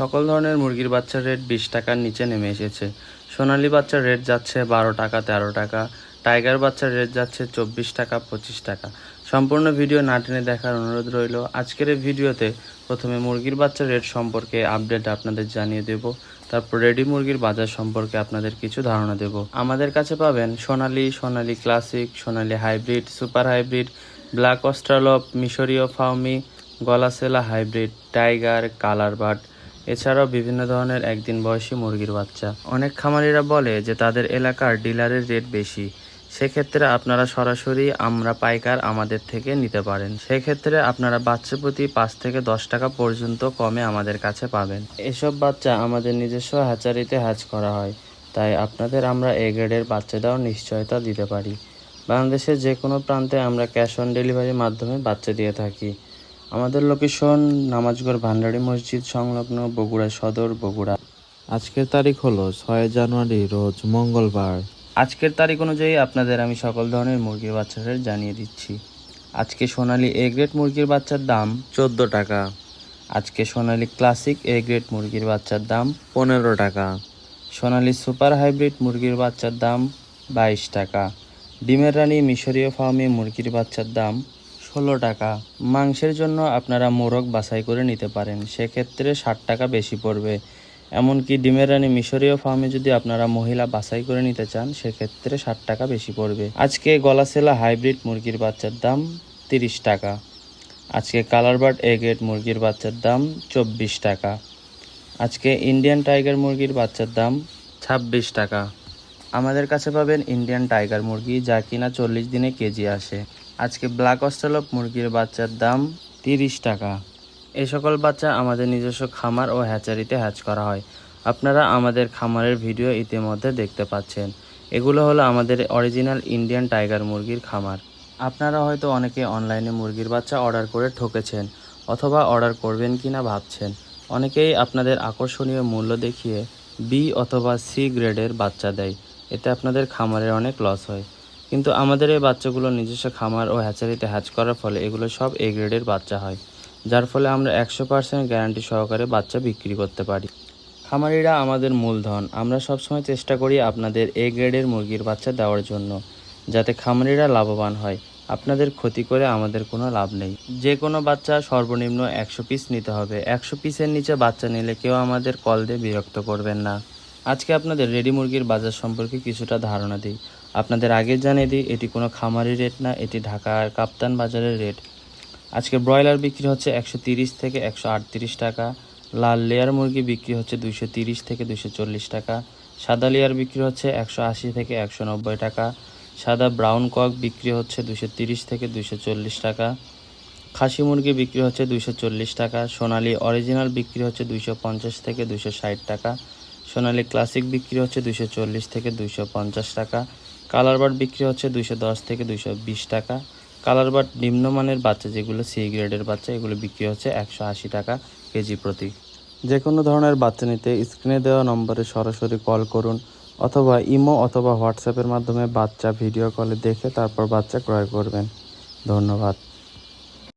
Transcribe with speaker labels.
Speaker 1: সকল ধরনের মুরগির বাচ্চার রেট বিশ টাকার নিচে নেমে এসেছে। সোনালি বাচ্চার রেট যাচ্ছে বারো টাকা, তেরো টাকা। টাইগার বাচ্চার রেট যাচ্ছে চব্বিশ টাকা, পঁচিশ টাকা। সম্পূর্ণ ভিডিও না টেনে দেখার অনুরোধ রইল, আজকের এই ভিডিওতে প্রথমে মুরগির বাচ্চার রেট সম্পর্কে আপডেট আপনাদের জানিয়ে দেব, তারপর রেডি মুরগির বাজার সম্পর্কে আপনাদের কিছু ধারণা দেব। আমাদের কাছে পাবেন Sonali Sonali classic Sonali hybrid super hybrid black australorp মিশরীয় ফাউমি গলাসেলা হাইব্রিড টাইগার কালার বাট এছাড়াও বিভিন্ন ধরনের একদিন বয়সী মুরগির বাচ্চা। অনেক খামারিরা বলে যে তাদের এলাকার ডিলারের রেট বেশি। সেক্ষেত্রে আপনারা সরাসরি আমরা পাইকার আমাদের থেকে নিতে পারেন। সেক্ষেত্রে আপনারা বাচ্চা প্রতি পাঁচ থেকে দশ টাকা পর্যন্ত কমে আমাদের কাছে পাবেন। এসব বাচ্চা আমাদের নিজস্ব হ্যাচারিতে হ্যাচ করা হয়। তাই আপনাদের আমরা এ গ্রেডের বাচ্চা দেওয়ার নিশ্চয়তা দিতে পারি। বাংলাদেশের যে কোনো প্রান্তে আমরা ক্যাশ অন ডেলিভারির মাধ্যমে বাচ্চা দিয়ে থাকি। আমাদের লোকেশন নামাজগড় ভান্ডারি মসজিদ সংলগ্ন বগুড়া সদর বগুড়া।
Speaker 2: আজকের তারিখ হলো ছয় জানুয়ারি রোজ মঙ্গলবার।
Speaker 1: আজকের তারিখ অনুযায়ী আপনাদের আমি সকল ধরনের মুরগির বাচ্চাদের জানিয়ে দিচ্ছি। আজকে সোনালি এ গ্রেড মুরগির বাচ্চার দাম চোদ্দ টাকা। আজকে সোনালি ক্লাসিক এ গ্রেড মুরগির বাচ্চার দাম পনেরো টাকা। সোনালি সুপার হাইব্রিড মুরগির বাচ্চার দাম বাইশ টাকা। ডিমের রানী মিশরীয় ফার্মে মুরগির বাচ্চার দাম ষোলো টাকা। মাংসের জন্য আপনারা মোরগ বাছাই করে নিতে পারেন। সেক্ষেত্রে ষাট টাকা বেশি পড়বে। এমনকি ডিমের রানী মিশরীয় ফার্মে যদি আপনারা মহিলা বাছাই করে নিতে চান, সেক্ষেত্রে ষাট টাকা বেশি পড়বে। আজকে গলাসেলা হাইব্রিড মুরগির বাচ্চার দাম তিরিশ টাকা। আজকে কালার বার্ড এ মুরগির বাচ্চার দাম চব্বিশ টাকা। আজকে ইন্ডিয়ান টাইগার মুরগির বাচ্চার দাম ছাব্বিশ টাকা। আমাদের কাছে পাবেন ইন্ডিয়ান টাইগার মুরগি, যা কিনা চল্লিশ দিনে কেজি আসে। আজকে ব্ল্যাক অস্ট্রেলপ মুরগির বাচ্চার দাম তিরিশ টাকা। এই সকল বাচ্চা আমাদের নিজস্ব খামার ও হ্যাচারিতে হ্যাচ করা হয়। আপনারা আমাদের খামারের ভিডিও ইতিমধ্যে দেখতে পাচ্ছেন। এগুলো হলো আমাদের অরিজিনাল ইন্ডিয়ান টাইগার মুরগির খামার। আপনারা হয়তো অনেকে অনলাইনে মুরগির বাচ্চা অর্ডার করে ঠকেছেন অথবা অর্ডার করবেন কি না ভাবছেন। অনেকেই আপনাদের আকর্ষণীয় মূল্য দেখিয়ে বি অথবা সি গ্রেডের বাচ্চা দেয়। এতে আপনাদের খামারের অনেক লস হয়। কিন্তু আমাদের এই বাচ্চাগুলো নিজস্ব খামার ও হ্যাচারিতে হ্যাচ করার ফলে এগুলো সব এ গ্রেডের বাচ্চা হয়, যার ফলে আমরা একশো পার্সেন্ট গ্যারান্টি সহকারে বাচ্চা বিক্রি করতে পারি। খামারিরা আমাদের মূলধন। আমরা সবসময় চেষ্টা করি আপনাদের এ গ্রেডের মুরগির বাচ্চা দেওয়ার জন্য, যাতে খামারিরা লাভবান হয়। আপনাদের ক্ষতি করে আমাদের কোনো লাভ নেই। যে কোনো বাচ্চা সর্বনিম্ন একশো পিস নিতে হবে। একশো পিসের নিচে বাচ্চা নিলে কেউ আমাদের কল দিয়ে বিরক্ত করবেন না। আজকে আপনাদের রেডি মুরগির বাজার সম্পর্কে কিছুটা ধারণা দিই। আপনাদের আগে জানিয়ে দিই, এটি কোনো খামারি রেট না, এটি ঢাকার কাপ্তান বাজারের রেট। আজকে ব্রয়লার বিক্রি হচ্ছে একশো থেকে একশো আটত্রিশ টাকা, লাল লেয়ার মুরগি বিক্রি হচ্ছে দুইশো থেকে দুইশো চল্লিশ টাকা, সাদা লেয়ার বিক্রি হচ্ছে একশো আশি থেকে একশো নব্বই টাকা, সাদা ব্রাউন কক বিক্রি হচ্ছে দুশো থেকে দুশো টাকা, খাসি মুরগি বিক্রি হচ্ছে চল্লিশ টাকা, সোনালি অরিজিনাল বিক্রি হচ্ছে পঞ্চাশ থেকে দুশো টাকা সোনালি ক্লাসিক বিক্রি হচ্ছে দুইশো চল্লিশ থেকে দুইশো পঞ্চাশ টাকা। কালার বার্ড বিক্রি হচ্ছে দুইশো দশ থেকে দুইশো বিশ টাকা। কালার বার্ড নিম্নমানের বাচ্চা যেগুলো সি গ্রেডের বাচ্চা, এগুলো বিক্রি হচ্ছে একশো আশি টাকা কেজি প্রতি। যে কোনো ধরনের বাচ্চা নিতে স্ক্রিনে দেওয়া নম্বরে সরাসরি কল করুন অথবা ইমো অথবা হোয়াটসঅ্যাপের মাধ্যমে বাচ্চা ভিডিও কলে দেখে তারপর বাচ্চা ক্রয় করবেন। ধন্যবাদ।